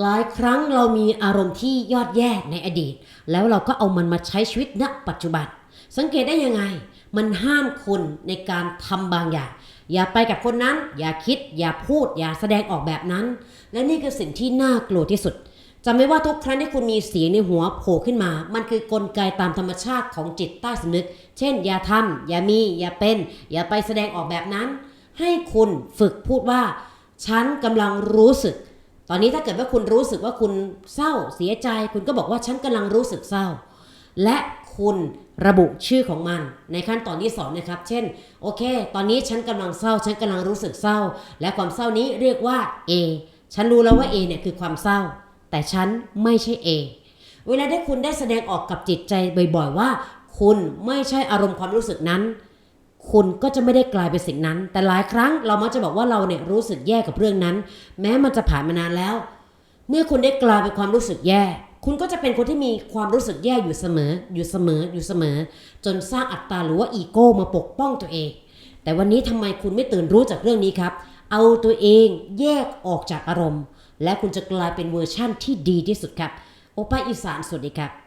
หลายครั้งเรามีอารมณ์ที่ยอดแย่ในอดีต แล้วเราก็เอามันมาใช้ชีวิตณปัจจุบัน สังเกตได้ยังไง มันห้ามคุณในการทำบางอย่าง อย่าไปกับคนนั้น อย่าคิด อย่าพูด อย่าแสดงออกแบบนั้น และนี่คือสิ่งที่น่ากลัวที่สุดจำไว้ว่าทุกครั้งที่คุณมีเสียงในหัวโผล่ขึ้นมา มันคือกลไกตามธรรมชาติของจิตใต้สำนึก เช่น อย่าทำอย่ามี อย่าเป็น อย่าไปแสดงออกแบบนั้น ให้คุณฝึกพูดว่า ฉันกำลังรู้สึก ตอนนี้ถ้าเกิดว่าคุณรู้สึกว่าคุณเศร้าเสียใจ คุณก็บอกว่าฉันกำลังรู้สึกเศร้า และคุณระบุชื่อของมัน ในขั้นตอนที่สองนะครับ เช่น โอเค ตอนนี้ฉันกำลังเศร้า ฉันกำลังรู้สึกเศร้า และความเศร้านี้เรียกว่า A ฉันรู้แล้วว่า A เนี่ยคือความเศร้า แต่ฉันไม่ใช่ A เวลาที่คุณได้แสดงออกกับจิตใจบ่อย ๆ ว่า คุณไม่ใช่อารมณ์ความรู้สึกนั้น คุณก็จะไม่ได้กลายเป็นสิ่งนั้น แต่หลายครั้งเรามักจะบอกว่าเราเนี่ยรู้สึกแย่กับเรื่องนั้น แม้มันจะผ่านมานานแล้ว เมื่อคุณได้กลายเป็นความรู้สึกแย่ คุณก็จะเป็นคนที่มีความรู้สึกแย่อยู่เสมอ อยู่เสมอ อยู่เสมอ จนสร้างอัตตาหรือว่าอีโก้มาปกป้องตัวเอง แต่วันนี้ทำไมคุณไม่ตื่นรู้จากเรื่องนี้ครับ เอาตัวเองแยกออกจากอารมณ์ และคุณจะกลายเป็นเวอร์ชั่นที่ดีที่สุดครับ โอป้าอีสานสวัสดีครับ